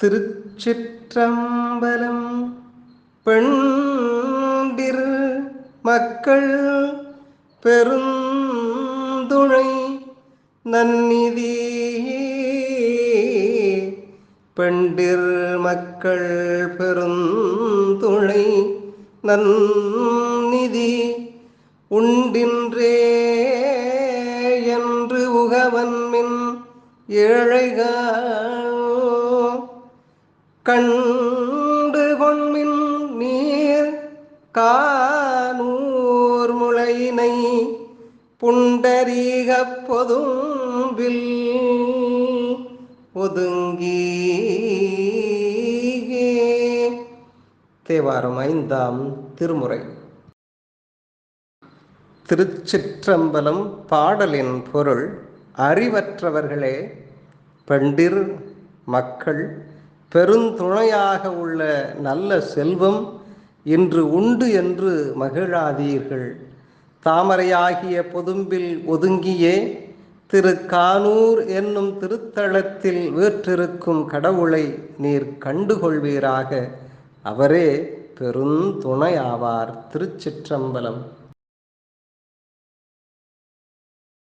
திருச்சிற்றம்பலம் பெண்டிர் மக்கள் பெருந்துணை நன்னிதி பெண்டிர் மக்கள் பெருந்துணை நன்னிதி உண்டின்றே என்று உகவன்மின் ஏழைகள் கண்டு கொண்மின் நீர் கானூர் முளையினை புண்டரீக பொதும்பில் ஒதுங்கி தேவாரம் ஐந்தாம் திருமுறை. திருச்சிற்றம்பலம் பாடலின் பொருள் அறிவற்றவர்களே பெண்டிர் மக்கள் பெருந்துணையாக உள்ள நல்ல செல்வம் இன்று உண்டு என்று மகிழாதீர்கள். தாமரையாகிய பொதும்பில் ஒதுங்கியே திரு கானூர் என்னும் திருத்தலத்தில் வீற்றிருக்கும் கடவுளை நீர் கண்டுகொள்வீராக. அவரே பெருந்துணையாவார் திருச்சிற்றம்பலம்.